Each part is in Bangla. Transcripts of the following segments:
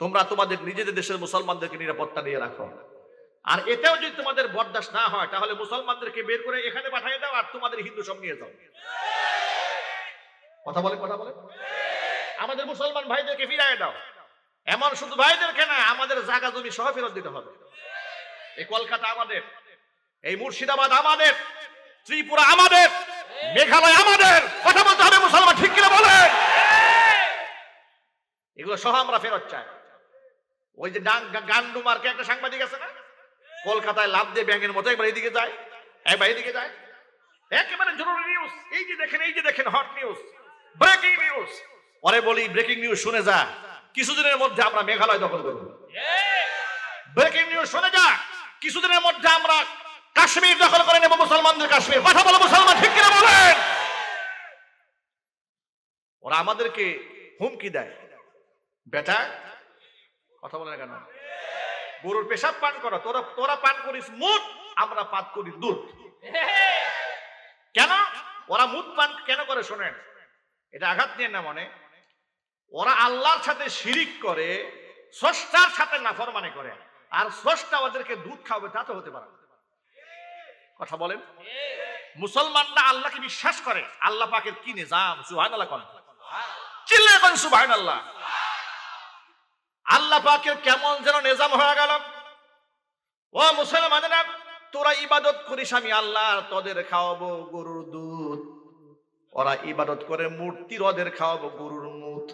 তোমরা তোমাদের নিজেদের দেশের মুসলমানদেরকে নিরাপত্তা দিয়ে রাখো। আর এতেও যদি তোমাদের বরদাস্ত না হয়, তাহলে মুসলমানদেরকে বের করে এখানে পাঠিয়ে দাও আর তোমাদের হিন্দু সব নিয়ে যাও। কথা বলে কথা বলে আমাদের মুসলমান ভাইদেরকে ফিরাই দাও। এমন শুধু ভাইদেরকে না, আমাদের জায়গা জমি সহ ফেরত দিতে হবে। এই কলকাতা আমাদের, এই মুর্শিদাবাদ আমাদের, ত্রিপুরা আমাদের, মেঘালয় আমাদের। কথা বলতে হবে মুসলমান, ঠিক কিনা বলে এগুলো সহ আমরা ফেরত চাই। ওই যে গান্ডু মার্কে একটা সাংবাদিক আছে না? কলকাতায় লাভ দিয়ে ব্যাংকের মতো একবার এদিকে যায়, একবার এদিকে যায়। একেবারে জরুরি নিউজ এই যে দেখেন, এই যে দেখেন হট নিউজ ব্রেকিং নিউজ পরে বলি ব্রেকিং নিউজ শুনে যা। কিছুদিনের মধ্যে আমরা মেঘালয় দখল করব। ব্রেকিং নিউজ শুনে যা। কিছুদিনের মধ্যে আমরা কাশ্মীর দখল করে নেব মুসলমানদের কাশ্মীর। কথা বলো, মুসলমান, ঠিক কিনা বলেন? ওরা আমাদেরকে হুমকি দেয়। বেটা কথা বলে কেন? গরুর পেশাব পান করো, তোরা তোরা পান করিস মুদ, আমরা পান করি দুধ। কেন? ওরা মুদ পান কেন করে শোনেন? এটা আঘাত নিয়ে না মনে? ওরা আল্লাহর সাথে শিরিক করে, স্রষ্টার সাথে নাফরমানি করে। আর স্রষ্টা ওদেরকে দুধ খাওয়াবে, তা তো হতে পারে কথা বলেন। মুসলমানরা আল্লাহকে বিশ্বাস করে, আল্লাহ পাকের কি নিজাম সুহান আল্লাহ করেন চিল্লে কন সুহান আল্লাহ আল্লাহ পাকের কেমন যেন নিজাম হয়ে গেল। ও মুসলমানেরা, তোরা ইবাদত করিস আমি আল্লাহ, তোদের খাওয়াবো গরুর দুধ। ওরা ইবাদত করে মূর্তির ওদের খাওয়াবো গরুর মুখ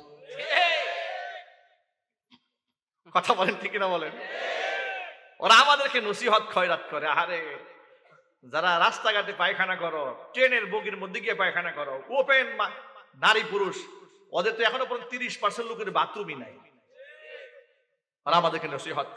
কথা বলেন ঠিক না বলেন? ওরা আমাদেরকে নসিহত খয়রাত করে। আরে যারা রাস্তাঘাটে পায়খানা করো, ট্রেনের বগির মধ্যে গিয়ে পায়খানা করো, ওপেন নারী পুরুষ, ওদের তো এখনও পর্যন্ত তিরিশ পার্সেন্ট লোকের বাথরুমই নাই। আর আমাদেরকে নসিহত